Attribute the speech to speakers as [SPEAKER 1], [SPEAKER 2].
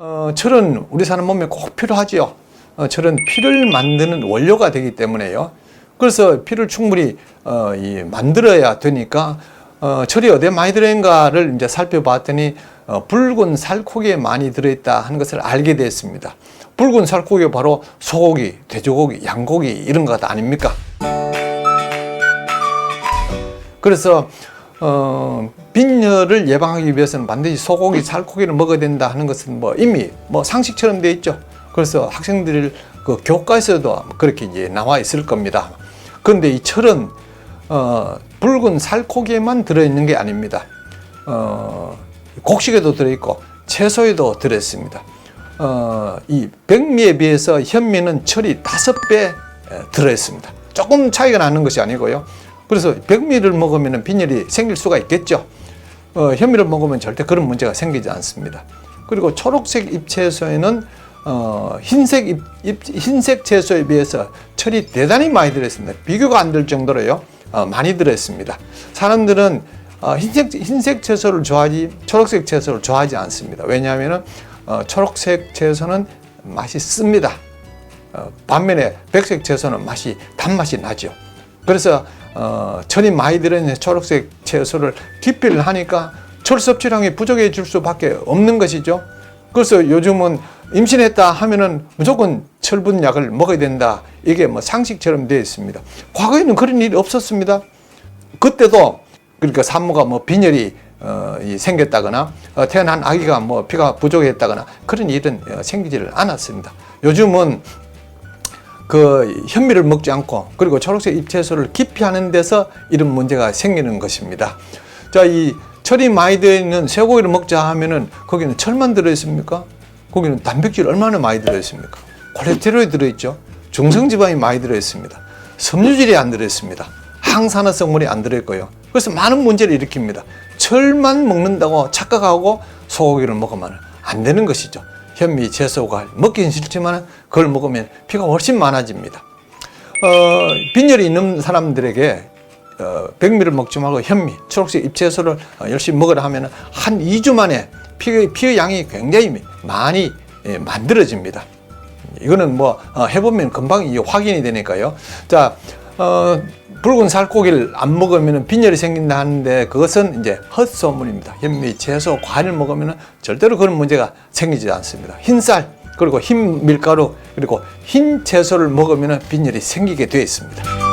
[SPEAKER 1] 어, 철은 우리 사람 몸에 꼭 필요하지요. 어, 철은 피를 만드는 원료가 되기 때문에요. 그래서 피를 충분히 어, 이 만들어야 되니까 어, 철이 어디에 많이 들어있는가를 이제 살펴봤더니 어, 붉은 살코기에 많이 들어있다 하는 것을 알게 됐습니다. 붉은 살코기가 바로 소고기, 돼지고기, 양고기 이런 것 아닙니까? 그래서 어, 빈혈을 예방하기 위해서는 반드시 소고기, 살코기를 먹어야 된다 하는 것은 뭐 이미 뭐 상식처럼 되어 있죠. 그래서 학생들 그 교과에서도 그렇게 이제 나와 있을 겁니다. 그런데 이 철은 어, 붉은 살코기에만 들어있는 게 아닙니다. 어, 곡식에도 들어있고 채소에도 들어있습니다. 어, 이 백미에 비해서 현미는 철이 다섯 배 에, 들어있습니다. 조금 차이가 나는 것이 아니고요. 그래서 백미를 먹으면 빈혈이 생길 수가 있겠죠. 어, 현미를 먹으면 절대 그런 문제가 생기지 않습니다. 그리고 초록색 잎채소에는 어, 흰색 잎, 잎- 흰색 채소에 비해서 철이 대단히 많이 들어있습니다. 비교가 안 될 정도로요. 어, 많이 들어있습니다. 사람들은 어, 흰색 흰색 채소를 좋아하지 초록색 채소를 좋아하지 않습니다. 왜냐하면 어, 초록색 채소는 맛이 씁니다. 어, 반면에 백색 채소는 맛이 단맛이 나죠. 그래서 어, 많이 들어있는 초록색 채소를 기피를 하니까 철 섭취량이 부족해질 수밖에 없는 것이죠. 그래서 요즘은 임신했다 하면은 무조건 철분 약을 먹어야 된다. 이게 뭐 상식처럼 되어 있습니다. 과거에는 그런 일이 없었습니다. 그때도 그러니까 산모가 뭐 빈혈이 어, 이 생겼다거나 어, 태어난 아기가 뭐 피가 부족했다거나 그런 일은 어, 생기지를 않았습니다. 요즘은 그 현미를 먹지 않고 그리고 초록색 잎채소를 기피하는 데서 이런 문제가 생기는 것입니다. 자, 이 철이 많이 들어 있는 쇠고기를 먹자 하면은 거기는 철만 들어 있습니까? 거기는 단백질 얼마나 많이 들어 있습니까? 콜레스테롤이 들어 있죠. 중성 지방이 많이 들어 있습니다. 섬유질이 안 들어 있습니다. 항산화 성분이 안 들어 있고요. 그래서 많은 문제를 일으킵니다. 철만 먹는다고 착각하고 소고기를 먹으면 안 되는 것이죠. 현미, 채소가 먹기는 싫지만 그걸 먹으면 피가 훨씬 많아집니다. 어, 빈혈이 있는 사람들에게 어, 백미를 먹지 말고 현미, 초록색 잎채소를 어, 열심히 먹으라 하면 한 2주 만에 피의, 피의 양이 굉장히 많이 예, 만들어집니다. 이거는 뭐 어, 해보면 금방 확인이 되니까요. 자, 어, 붉은 살코기를 안 먹으면 빈혈이 생긴다 하는데 그것은 이제 헛소문입니다. 현미, 채소, 과일 먹으면 절대로 그런 문제가 생기지 않습니다. 흰쌀 그리고 흰 밀가루 그리고 흰 채소를 먹으면 빈혈이 생기게 되어 있습니다.